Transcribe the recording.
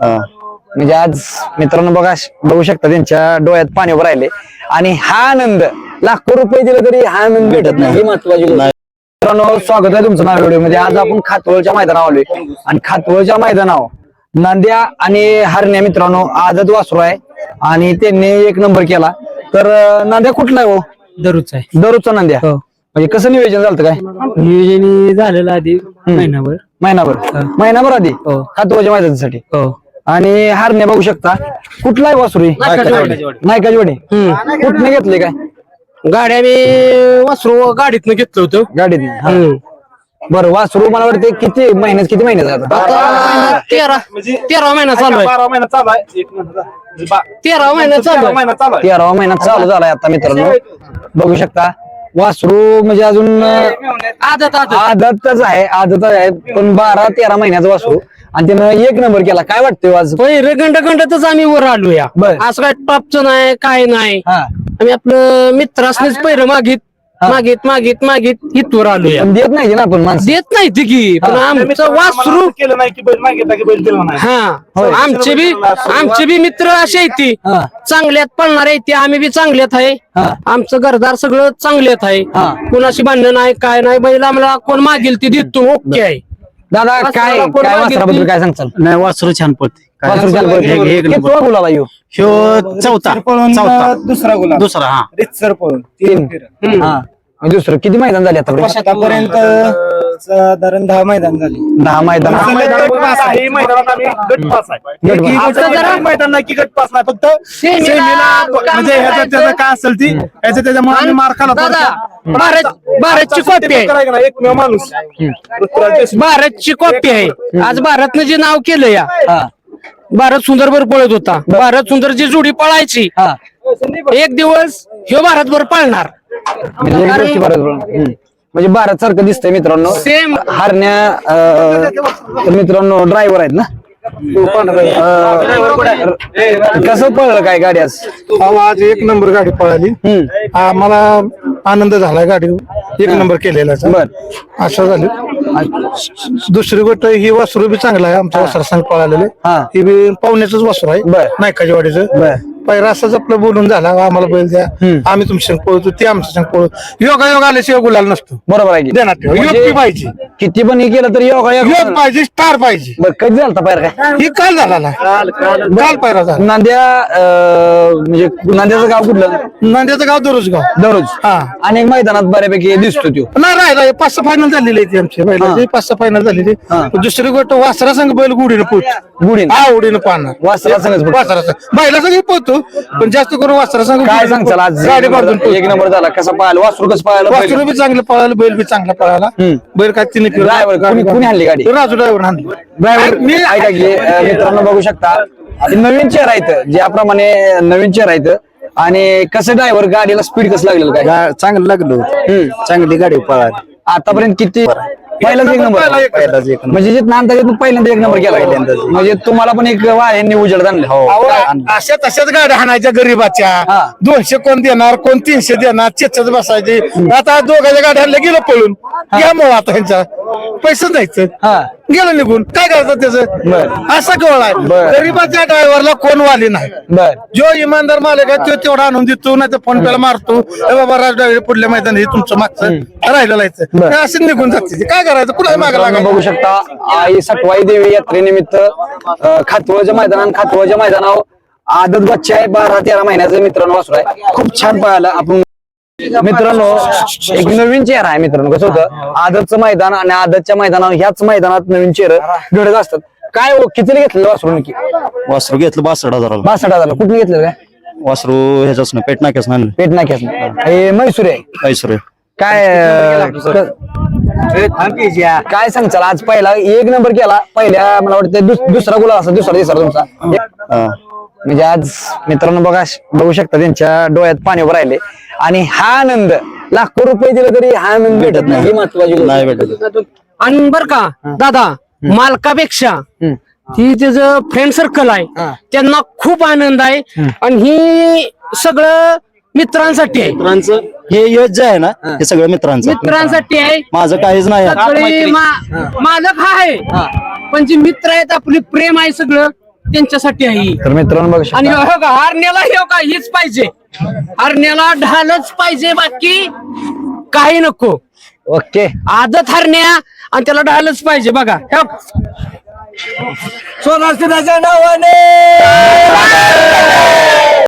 म्हणजे आज मित्रांनो बघा बघू शकता त्यांच्या डोळ्यात पाणी उभं राहिले. आणि हा आनंद लाखो रुपये दिले तरी हा आनंद भेटत नाही. ही महत्वाची गोष्ट. मित्रांनो स्वागत आहे तुमचं नावमध्ये आज आपण खातवळच्या मैदानावर आलोय. आणि खातवळच्या मैदानावर नांद्या आणि हरण्या मित्रांनो आजच वासरू आहे. आणि त्यांनी एक नंबर केला. तर नांद्या कुठला आहे हो? दररोज आहे. दररोजचा नांद्या. हो. म्हणजे कसं नियोजन झालं काय? नियोजन झालेलं आधी महिनाभर. महिनाभर. महिनाभर आधी? हो. खातवळच्या मैदानासाठी. हो. आणि हरण्या बघू शकता. कुठला आहे वासुरी नायकाची वाडी कुठने घेतले काय? गाड्या मी वासरू गाडीतनं घेतलं होतं. गाडीत बरं वासरू मला वाटते किती महिन्यात किती महिन्यात तेरा. तेरा महिना चालू आहे. बारा महिना चालू आहे. तेरा महिना चालू तेरा आहे महिना चालू आहे. तेरावा महिना चालू झालाय आता मित्रांनो. बघू शकता. वासरू म्हणजे अजून आदत आदत. आदतच आहे आदत आहे. पण बारा तेरा महिन्याचं वासरू. आणि त्यानं एक नंबर केला. काय वाटतंय आज? पहिरे गंड गंडतच आम्ही वर आलो या बर. असं काय टॉपचं नाही काय नाही. हा. आम्ही आपलं मित्रासनीच पहिरं मागित मागित मागित मागित. इथवर आलो पण देत नाही ना आपण माणसं. देत नाही ती की पण आमचं वासरू केलं नाही की बैल मागितला की बैल दिला नाही. हा. आमचे बी आमचे बी मित्र असे आहेत ती. हा. चांगल्यात पळणार आहे ते आम्ही बी चांगल्यात आहे. हा. आमचं घरदार सगळं चांगल्यात आहे. हा. कोणाशी भांडण नाही काय नाही बैल आम्हाला कोण मागेल ते देतो ओके आहे. दादा काय काय? वासराबद्दल काय सांगचाल नाही वासरू छान पडते काय वासरू छान पळते. एक- एक कितवा नंबर. गुलाल आहे ह्यो? ह्यो चौथा पळून चौथा. दुसरा गुलाब. दुसरा हा. रितसर पळून तीन हा. आणि दुसरं किती मैदान झाले आतापर्यंत आतापर्यंत साधारण दहा मैदान झाले. दहा मैदान. मैदानात आम्ही गट पास आहे. गट पास. आमचं जरा मैदान नाही की गट पास नाही. फक्त सेमीला सेमीला काम म्हणजे ह्याचं करायचं. त्याचं काय असेल ती? ह्याचं त्याच्यामुळे आम्ही मार खाला दादा भारत भारतची कॉपी आहे. एकमेव माणूस. पृथ्वीराज देशमुख. भारतची कॉपी आहे. आज भारतनं जे नाव केलं या. हा. भारत सुंदरभर पळत होता. भारत सुंदर जी जोडी पळायची. हा. एक दिवस ह्यो भारतभर पळणार. म्हणजे एक गोष्टी बरोबर. हम्म. म्हणजे भारत सारखं दिसतंय मित्रांनो. सेम हरण्या अं, मित्रांनो ड्रायव्हर आहेत ना? अं, कसं पळलं काय गाडी आज? अहो, आज एक नंबर गाडी पळाली. हम्म. आम्हाला आनंद झाला गाडी. एक नंबर केलेला. बर. असं झालं. दुसरी गोष्ट ही वासरू बी चांगला आहे. आमच्या वासरा संघ पळालेले हा. ही बी पाहुण्याच वासरू आहे. बर. नायकाच्या वाडीचं बर. पहिला असंच आपलं बोलून झाला आम्हाला बैल द्या. आम्ही तुमच्या संग पळतो ते आमच्या संग पळतो. योगा योग आल्याशिवाय गुलाल नसतो. बरोबर आहे की? देणार ठेव. योग म्हणजे बी पाहिजे. किती पण हे केलं तरी योगा योग योग. पाहिजे स्टार पाहिजे. बर कधी झालं होता पायरा काय? ही काल झाला ना. काल पायरा झाला. नांद्या अं, म्हणजे नांद्याचं गाव कुठलं? नांद्याचं गाव दररोज गाव. दररोज? हा. अनेक मैदानात बऱ्यापैकी दिसतो तो नाही राहिला हे पाच सहा फायनल झालेली आहे ती आमची. बैलाची पाच सहा फायनल झालेली. हा. दुसरी गोष्ट वासरा संघ बैल गुढीनं पोहोच. गुढीन? हा उडीनं पाहणार. वासरा संघच पोहोच. वासरा संघ. बैला संघ पोहतो पण जास्त करून वासरा संघ काय सांगचाल आज? गाडी बांधून एक नंबर झाला. कसा पाहायला? वासरू कसं पाहायला वासरू बी चांगलं पळालं बैल बी चांगला पळाला हम्म. बैल काय तिने Driver, कुणी- कुणी हाणली गाडी? राजू ड्रायव्हर हाणली ड्रायव्हर मी ऐका की अं, मित्रांनो बघू शकता. नवीन चेअर आहेत ज्याप्रमाणे नवीन चेअर आहेत आणि कसं ड्रायव्हर गाडीला स्पीड कसं लागलेलं काय? चांगलं लागलो चांगली गाडी पळाली. आतापर्यंत किती पहिलाच एक नंबर पहिलाच एक नंबर. म्हणजे जे नांदा तू पहिल्यांदा एक नंबर केला म्हणजे तुम्हाला पण एक वाऱ्यांनी उजेड आणले हो. अहो, अशा तशाच गाड्या हाणायच्या गरीबाच्या. हा. दोनशे कोण देणार कोण तीनशे देणार चेचत बसायचे. आता दोघांच्या गाड्या हाणल्या गेलं पळून. घ्यामुळे आता ह्यांचा पैसे द्यायचं. हा. गेलं निघून. काय करायचं. त्याचं? असा कळ आहे. गरीबाच्या ड्रायव्हरला कोण वाली नाही. जो इमानदार मालक आहे तो तेवढा आणून देतो नाही तर फोन पेला मारतो. बाबा राज ड्रायव्हर पुढल्या मैदान हे तुमचं मागचं. राहिलेलं आहे. असं निघून जाते. काय करायचं? कुणाला मागे लागायचं? बघू शकता आई सटवाई देवी यात्रेनिमित्त अं, खातवळच्या मैदानात खातवळच्या मैदानावर आदत बच्चा आहे बारा तेरा महिन्याचं मित्रांनो वासरू आहे. खूप छान पळाला. आपण मित्रांनो एक नवीन चेहरा आहे मित्रांनो कसं होतं? आदतचं मैदान आणि आदतच्या मैदानावर ह्याच मैदानात नवीन चेहरे घडत असतात. काय हो, कितीला घेतलेलं वासरू नक्की वासरू घेतलं बासष्ट हजाराला. बासष्ट हजार कुठे घेतलेलं काय वासरू ह्याच्याच ना पेट नाक्याच आणलं. पेट नाक्यास हे मैसूर आहे? पैसरे काय अं, काय सांगचाल आज पहिला एक नंबर केला. पहिल्या मला वाटतं दुस- दुसरा गुलाल असा दुसरा तिसरा तुमचा. म्हणजे आज मित्रांनो बघा बघू शकता त्यांच्या डोळ्यात पाणी उभं राहिले. आणि हा आनंद लाखो रुपये दिले तरी हा आनंद भेटत नाही. ही महत्वाची गोष्ट नाही भेटत. आणि बर का दादा मालकापेक्षा हम्म. ही त्याचं फ्रेंड सर्कल आहे हा. त्यांना खूप आनंद आहे. आणि ही सगळं मित्रांसाठी आहे. मित्रांचं हे यश जे आहे ना हे. सगळं मित्रांचं. मित्रांसाठी आहे. माझं काहीच नाही. आहे. सगळे मा- मालक हा आहे. पण जे मित्र आहेत आपले प्रेम आहे सगळं त्यांच्यासाठी आहे. तर मित्रांनो बघू आणि शकता हो का हरण्याला हे का हीच पाहिजे. हरण्याला ढालच पाहिजे बाकी काही नको. ओके. आदत हरण्या आणि त्याला ढालच पाहिजे बघा. सोनार नावाने.